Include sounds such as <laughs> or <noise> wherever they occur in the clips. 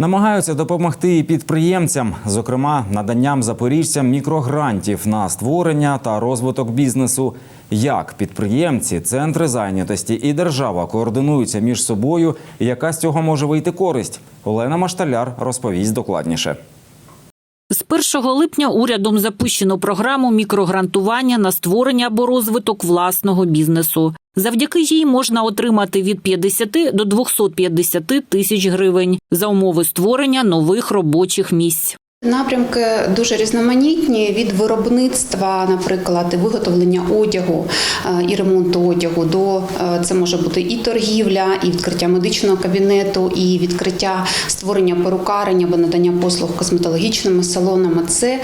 Намагаються допомогти і підприємцям, зокрема наданням запоріжцям мікрогрантів на створення та розвиток бізнесу. Як підприємці, центри зайнятості і держава координуються між собою, і яка з цього може вийти користь? Олена Машталяр розповість докладніше. З 1 липня урядом запущено програму мікрогрантування на створення або розвиток власного бізнесу. Завдяки їй можна отримати від 50 до 250 тисяч гривень за умови створення нових робочих місць. Напрямки дуже різноманітні від виробництва, наприклад, виготовлення одягу е, і ремонту одягу до е, це може бути і торгівля, і відкриття медичного кабінету, і відкриття створення перукарень або надання послуг косметологічними салонами. Це е,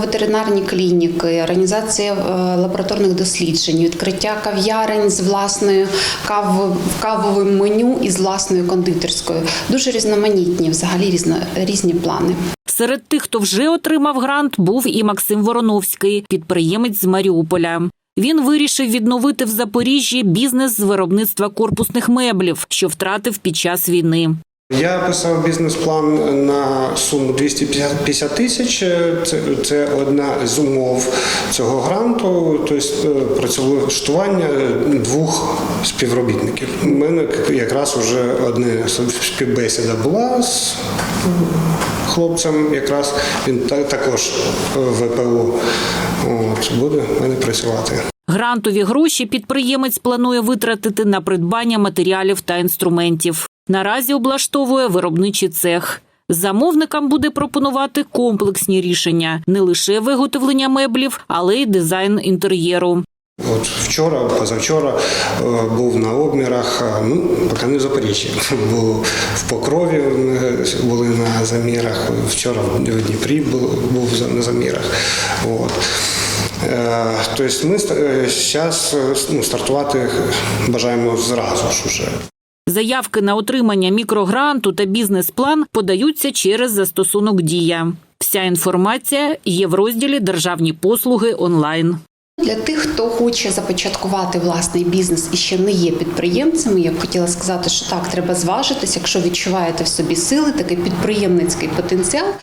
ветеринарні клініки, організація лабораторних досліджень, відкриття кав'ярень з власною кав, кавовим меню і з власною кондитерською. Дуже різноманітні, взагалі різно, різні плани. Серед тих, хто вже отримав грант, був і Максим Вороновський, підприємець з Маріуполя. Він вирішив відновити в Запоріжжі бізнес з виробництва корпусних меблів, що втратив під час війни. Я писав бізнес-план на суму 250 тисяч. Це, це одна з умов цього гранту, тобто працевлаштування двох співробітників. У мене якраз вже одна співбесіда була з хлопцем, якраз він та- також ВПУ. От, буде мене працювати. Грантові гроші підприємець планує витратити на придбання матеріалів та інструментів. Наразі облаштовує виробничий цех. Замовникам буде пропонувати комплексні рішення не лише виготовлення меблів, але й дизайн інтер'єру. От вчора, позавчора е, був на обмірах, ну, поки не в Запоріжжі. <laughs> Був в Покрові були на замірах, вчора в Дніпрі був, на замірах. От. Тобто ми зараз ну, стартувати бажаємо зразу ж уже. Заявки на отримання мікрогранту та бізнес-план подаються через застосунок Дія. Вся інформація є в розділі Державні послуги онлайн. Для тих, хто хоче започаткувати власний бізнес і ще не є підприємцями, я б хотіла сказати, що так, треба зважитись, якщо відчуваєте в собі сили, такий підприємницький потенціал.